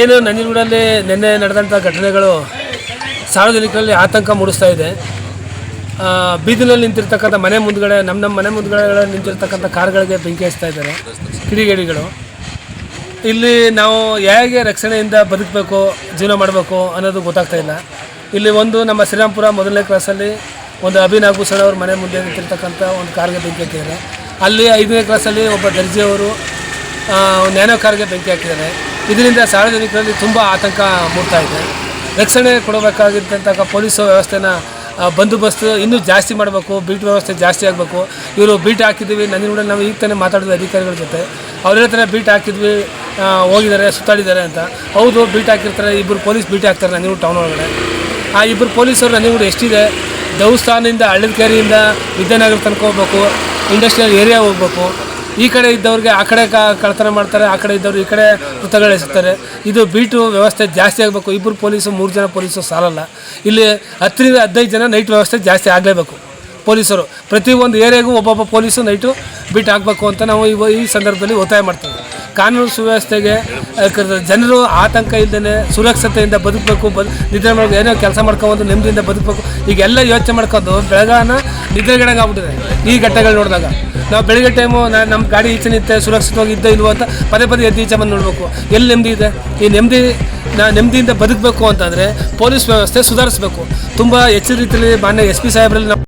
ಏನು ನಂಜನಗೂಡಲ್ಲಿ ನಿನ್ನೆ ನಡೆದಂಥ ಘಟನೆಗಳು ಸಾರ್ವಜನಿಕರಲ್ಲಿ ಆತಂಕ ಮೂಡಿಸ್ತಾ ಇದೆ. ಬೀದಿನಲ್ಲಿ ನಿಂತಿರ್ತಕ್ಕಂಥ ಮನೆ ಮುಂದ್ಗಡೆ, ನಮ್ಮ ನಮ್ಮ ಮನೆ ಮುಂದ್ಗಡೆ ನಿಂತಿರ್ತಕ್ಕಂಥ ಕಾರ್ಗಳಿಗೆ ಬೆಂಕಿ ಹಚ್ತಾ ಇದ್ದಾರೆ, ಕಿಡಿಗೇಡಿಗಳು. ಇಲ್ಲಿ ನಾವು ಹೇಗೆ ರಕ್ಷಣೆಯಿಂದ ಬದುಕಬೇಕು, ಜೀವನ ಮಾಡಬೇಕು ಅನ್ನೋದು ಗೊತ್ತಾಗ್ತಾ ಇಲ್ಲ. ಇಲ್ಲಿ ಒಂದು ನಮ್ಮ ಶ್ರೀರಾಮ್ಪುರ ಮೊದಲನೇ ಕ್ಲಾಸಲ್ಲಿ ಒಂದು ಭೂಷಣ್ ಅವ್ರ ಮನೆ ಮುಂದೆ ನಿಂತಿರ್ತಕ್ಕಂಥ ಒಂದು ಕಾರ್ಗೆ ಬೆಂಕಿ ಹಾಕಿದ್ದಾರೆ ಅಲ್ಲಿ ಐದನೇ ಕ್ಲಾಸಲ್ಲಿ ಒಬ್ಬ ದರ್ಜಿಯವರು ನ್ಯಾನೋ ಕಾರ್ಗೆ ಬೆಂಕಿ ಹಾಕಿದ್ದಾರೆ ಇದರಿಂದ ಸಾರ್ವಜನಿಕರಲ್ಲಿ ತುಂಬ ಆತಂಕ ಮೂಡ್ತಾ ಇದೆ. ರಕ್ಷಣೆ ಕೊಡಬೇಕಾಗಿರ್ತಕ್ಕಂಥ ಪೊಲೀಸ್ ವ್ಯವಸ್ಥೆನ ಬಂದೋಬಸ್ತ್ ಇನ್ನೂ ಜಾಸ್ತಿ ಮಾಡಬೇಕು, ಬೀಟ್ ವ್ಯವಸ್ಥೆ ಜಾಸ್ತಿ ಆಗಬೇಕು. ಇವರು ಬೀಟ್ ಹಾಕಿದ್ದೀವಿ ಕೂಡ ನಾವು ಈಗ ತಾನೇ ಮಾತಾಡಿದ್ವಿ ಅಧಿಕಾರಿಗಳ ಜೊತೆ. ಅವ್ರ ಹೇಳ್ತಾರೆ ಬೀಟ್ ಹಾಕಿದ್ವಿ ಹೋಗಿದ್ದಾರೆ, ಸುತ್ತಾಡಿದ್ದಾರೆ ಅಂತ. ಹೌದು, ಬೀಟ್ ಹಾಕಿರ್ತಾರೆ ಇಬ್ಬರು ಪೊಲೀಸ್ ಬೀಟ್ ಹಾಕ್ತಾರೆ ನಂಜನಗೂಡು ಟೌನ್ ಒಳಗಡೆ. ಆ ಇಬ್ಬರು ಪೊಲೀಸರು ನಂಜನಗೂಡು ಎಷ್ಟಿದೆ ದೇವಸ್ಥಾನದಿಂದ ಹಳ್ಳದಕೆರೆಯಿಂದ ವಿದ್ಯಾನಗರ ತನಕ ಹೋಗ್ಬೇಕು ಇಂಡಸ್ಟ್ರಿಯಲ್ ಏರಿಯಾ ಹೋಗ್ಬೇಕು. ಈ ಕಡೆ ಇದ್ದವ್ರಿಗೆ ಆ ಕಡೆ ಕಳ್ತನ ಮಾಡ್ತಾರೆ, ಆ ಕಡೆ ಇದ್ದವ್ರು ಈ ಕಡೆ ಕೃತಗಳು ಇದು ಬೀಟು ವ್ಯವಸ್ಥೆ ಜಾಸ್ತಿ ಆಗಬೇಕು. ಇಬ್ಬರು ಪೊಲೀಸು, ಮೂರು ಜನ ಪೊಲೀಸು ಸಾಲಲ್ಲ. ಇಲ್ಲಿ ಹತ್ತರಿಂದ ಹದಿನೈದು ಜನ ನೈಟ್ ವ್ಯವಸ್ಥೆ ಜಾಸ್ತಿ ಆಗಲೇಬೇಕು ಪೊಲೀಸರು. ಪ್ರತಿ ಒಂದು ಏರಿಯಾಗೂ ಒಬ್ಬೊಬ್ಬ ಪೊಲೀಸು ನೈಟು ಬೀಟ್ ಆಗಬೇಕು ಅಂತ ನಾವು ಇವ ಈ ಸಂದರ್ಭದಲ್ಲಿ ಒತ್ತಾಯ ಮಾಡ್ತೇವೆ. ಕಾನೂನು ಸುವ್ಯವಸ್ಥೆಗೆ ಜನರು ಆತಂಕ ಇಲ್ಲದೇ ಸುರಕ್ಷತೆಯಿಂದ ಬದುಕಬೇಕು ಬದು ನಿದ್ರೆ ಮಾಡಬೇಕು, ಏನೋ ಕೆಲಸ ಮಾಡ್ಕೊಂಡು ನೆಮ್ಮದಿಯಿಂದ ಬದುಕಬೇಕು. ಈಗೆಲ್ಲ ಯೋಚನೆ ಮಾಡ್ಕೊಂಡು ಬೆಳಗಾನ ನಿದ್ರೆಗಡಂಗೆ ಆಗ್ಬಿಟ್ಟಿದೆ ಈ ಘಟ್ಟಗಳು ನೋಡಿದಾಗ. ನಾವು ಬೆಳಗ್ಗೆ ಟೈಮು ನಮ್ಮ ಗಾಡಿ ಈಚೆ ನಿಂತೆ ಸುರಕ್ಷಿತವಾಗಿ ಇದ್ದ ಇಲ್ವೋ ಅಂತ ಪದೇ ಪದೇ ಎದ್ದು ಈಚೆ ಬಂದು ನೋಡಬೇಕು. ಎಲ್ಲಿ ನೆಮ್ಮದಿ ಇದೆ? ಈ ನೆಮ್ಮದಿ ನಾ ನೆಮ್ಮದಿಯಿಂದ ಬದುಕಬೇಕು ಅಂತಂದರೆ ಪೊಲೀಸ್ ವ್ಯವಸ್ಥೆ ಸುಧಾರಿಸಬೇಕು. ತುಂಬ ಹೆಚ್ಚಿನ ರೀತಿಯಲ್ಲಿ ಮಾನ್ಯ ಎಸ್ ಪಿ ಸಾಹೇಬ್ರಲ್ಲಿ